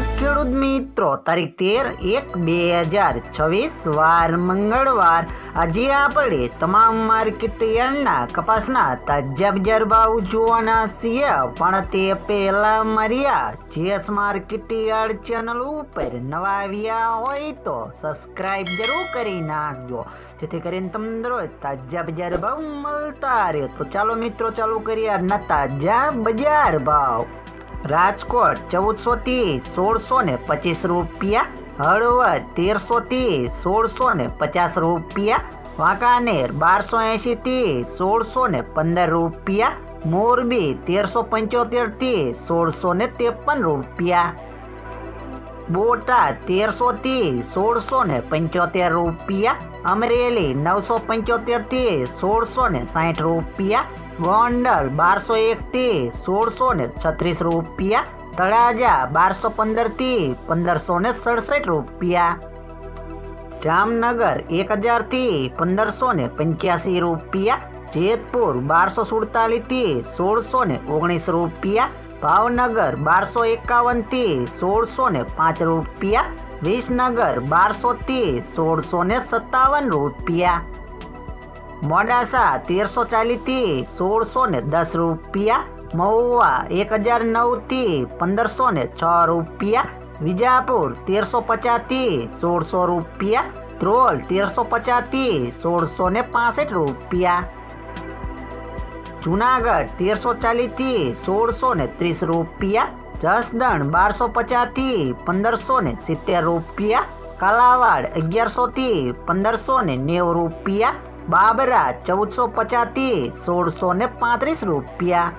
મિત્રો, તારીખ તેર એક બે હજાર છવ્વીસ, વાર મંગળવાર. આજે આપણે તમામ માર્કેટ યાર્ડના કપાસના તાજા બજાર ભાવ જોવાના છીએ. પણ તે પહેલા માર્યા જેસ માર્કેટ યાર્ડ ચેનલ ઉપર નવા આવ્યા હોય તો સબસ્ક્રાઇબ જરૂર કરી નાખજો. જેથી કરીને તમને રોજ તાજા બજાર ભાવ મળતા રહે. તો ચાલો મિત્રો, ચાલુ કરીએ આજના તાજા બજાર ભાવ. રાજકોટ ચૌદસો થી સોળસો ને પચીસ રૂપિયા, હળવદ તેરસો થી સોળસો ને પચાસ રૂપિયા, વાંકાનેર બારસો એંશી થી સોળસો ને પંદર રૂપિયા, મોરબી તેરસો પંચોતેરથી સોળસો ને ત્રેપન રૂપિયા. બોટાદ તેરસો થી સોળસો ને પંચોતેર રૂપિયા, અમરેલી નવસો પંચોતેરથી સોળસો ને સાઠ રૂપિયા, ગોંડલ બારસો એક થી સોળસો ને છત્રીસ રૂપિયા, તળાજા બારસો પંદરથી પંદરસો ને સડસઠ રૂપિયા. જામનગર એક હજારથી પંદરસો ને પંચ્યાસી રૂપિયા જેતપુર બારસો સુડતાલીસથી સોળસો ને ઓગણીસ રૂપિયા, ભાવનગર બારસો એકાવનથી સોળસો ને પાંચ રૂપિયા, વિસનગર બારસો થી સોળસો ને સત્તાવન રૂપિયા. મોડાસા તેરસો ચાલીસથી સોળસો ને દસ રૂપિયા, મહુવા એક હજાર નવથી પંદરસો ને છ રૂપિયા, વિજાપુર તેરસો પચાસથી સોળસો રૂપિયા, ધ્રોલ તેરસો પચાસથી સોળસો ને પાસઠ રૂપિયા. જુનાગઢ તેરસો ચાલીસથી સોળસો ને ત્રીસ રૂપિયા, જસદણ બારસો પચાસથી પંદરસો ને સિત્તેર રૂપિયા, કાલાવાડ અગિયારસો થી પંદરસો ને નેવું રૂપિયા, બાબરા ચૌદસો પચાસથી સોળસો ને પાંત્રીસ રૂપિયા.